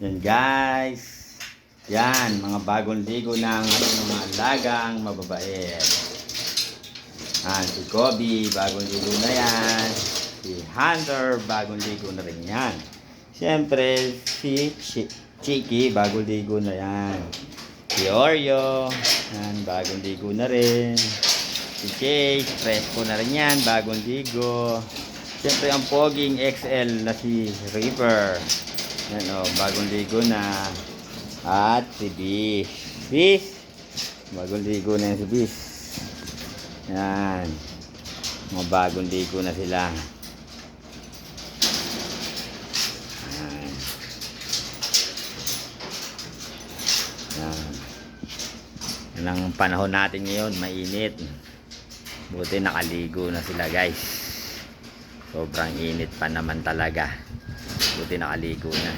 Yan guys. Yan, mga bagong ligo ng ating mga alagang mababait. Yan, si Kobe, bagong ligo na yan. Si Hunter, bagong ligo na rin yan. Siyempre, si Chi- Chiki, bagong ligo na yan. Si Oreo, yan, bagong ligo na rin. Si Chase, fresco na rin yan, bagong ligo. Siyempre, ang poging XL na si River. Yan o, bagong ligo na. At si Bish. Bish! Bagong ligo na yan si Bish. Yan. Mga bagong ligo na sila. Yan. Yan. Panahon natin ngayon, mainit. Buti nakaligo na sila guys. Sobrang init pa naman talaga. Buti nakaligo na.